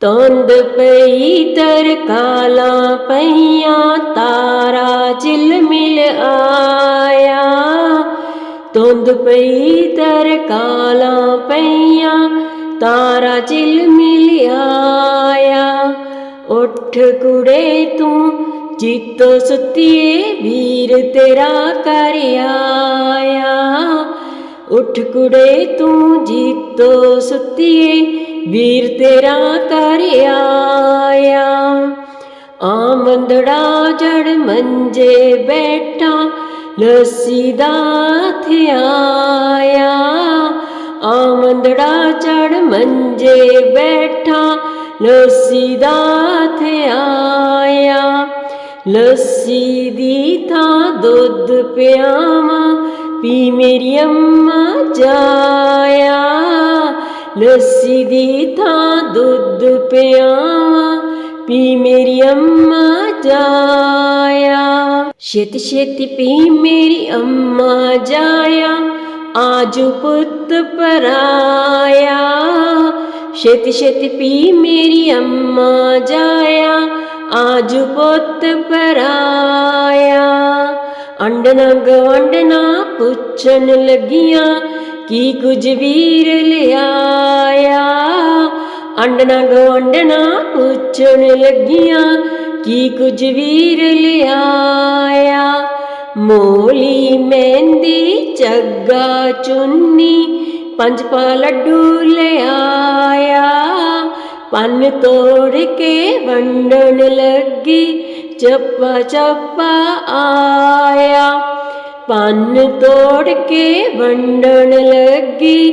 ਤੰਦ ਪਈ ਤਰਕਾਲਾ ਪਈਆਂ, ਤਾਰਾ ਜਿਲ ਮਿਲ ਆਇਆ। ਤੁੰਦ ਪਈ ਤਰਕਾਲਾ ਪਈਆਂ, ਤਾਰਾ ਜਿਲ ਮਿਲ ਆਇਆ। ਉੱਠ ਕੁੜੇ ਤੂੰ, ਜਿੱਤੋ ਸੁੱਤੀਏ, ਵੀਰ ਤੇਰਾ ਕਰ ਆਇਆ। ਉੱਠ ਕੁੜੇ ਤੂੰ, ਜਿੱਤੋ ਸੁੱਤੀਏ ਵੀਰ ਤੇਰਾ ਕਰ ਆਇਆ। ਆਮੰਦੜਾ ਜੜ ਮੰਜੇ ਬੈਠਾ, ਲੱਸੀ ਦਾ ਥਿਆਇਆ ਆਮੰਦੜਾ ਜੜ ਮੰਜੇ ਬੈਠਾ, ਲੱਸੀ ਦਾ ਥਿਆਇਆ ਲੱਸੀ ਦੀ ਥਾਂ ਦੁੱਧ ਪਿਆਵਾਂ, ਪੀ ਮੇਰੀ ਅੰਮਾ ਜਾਇਆ। ਲੱਸੀ ਦੀ ਥਾਂ ਦੁੱਧ ਪਿਆਵਾਂ, ਪੀ ਮੇਰੀ ਅੰਮਾ ਜਾਇਆ। ਛੇਤੀ ਛੇਤੀ ਪੀ ਮੇਰੀ ਅੰਮਾ ਜਾਇਆ, ਆਜ ਪੁੱਤ ਪਰਾਇਆ। ਛੇਤੀ ਛੇਤੀ ਪੀ ਮੇਰੀ ਅੰਮਾ ਜਾਇਆ, ਆਜੂ ਪੁੱਤ ਪਰਾਇਆ। ਅੰਡਨਾ ਗਵੰਡਨਾ ਪੁੱਛਣ ਲੱਗੀਆਂ ਕੀ ਕੁਝ ਵੀਰ ਲਿਆਇਆ? ਅੰਡਨਾ ਗਵੰਡਨਾ ਪੁੱਛਣ ਲੱਗੀਆਂ, ਕੀ ਕੁਝ ਵੀਰ ਲਿਆਇਆ? ਮੋਲੀ ਮਹਿੰਦੀ ਚੱਗਾ ਚੁੰਨੀ, ਪੰਜ ਪਾ ਲੱਡੂ ਲਿਆਇਆ। ਪੰਨ ਤੋੜ ਕੇ ਵੰਡਣ ਲੱਗੀ, ਚੱਪਾ ਚੱਪਾ ਆਇਆ। ਪੰਨ ਤੋੜ ਕੇ ਵੰਡਣ ਲੱਗੀ,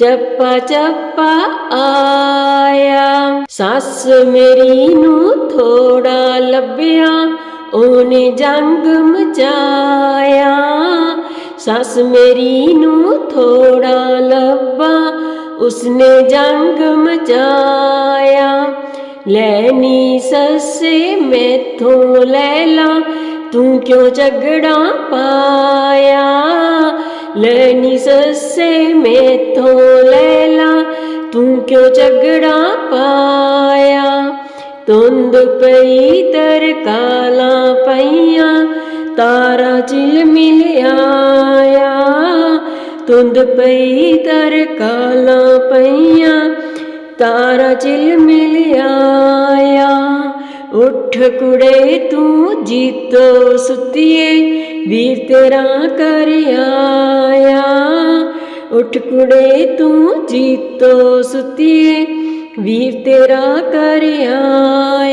ਚੱਪਾ ਚੱਪਾ ਆਇਆ। ਸੱਸ ਮੇਰੀ ਨੂੰ ਥੋੜਾ ਲੱਭਿਆ, ਉਹਨੇ ਜੰਗ ਮਚਾਇਆ। ਸੱਸ ਮੇਰੀ ਨੂੰ ਥੋੜਾ ਲੱਭਾ, ਉਸਨੇ ਜੰਗ ਮਚਾਇਆ। ਲੈਣੀ ਸੱਸੇ, ਮੈਥੋਂ ਲੈ ਲਾ ਤੂੰ ਕਿਉਂ ਝਗੜਾ ਪਾਇਆ? ਲੈਨੀ ਸੱਸੇ ਮੈਥੋਂ ਲੈ ਲਾ ਤੂੰ ਕਿਉਂ ਝਗੜਾ ਪਾਇਆ? ਤੁੰਦ ਪਈ ਤਰ ਕਾਲਾ ਪਈਆਂ, ਤਾਰਾ ਚਿਲ ਮਿਲ ਆਇਆ। ਤੁੰਦ ਪਈ ਤਰ ਕਾਲਾ ਪਈਆਂ, ਤਾਰਾ ਚਿਲ ਮਿਲਿਆ ਉੱਠ ਕੁੜੇ, ਤੂੰ ਜੀਤੋ ਸੁੱਤੀਏ, ਵੀਰ ਤੇਰਾ ਕਰ ਆਇਆ। ਉੱਠ ਕੁੜੇ, ਤੂੰ ਜੀਤੋ ਸੁੱਤੀਏ, ਵੀਰ ਤੇਰਾ ਕਰ ਆਇਆ।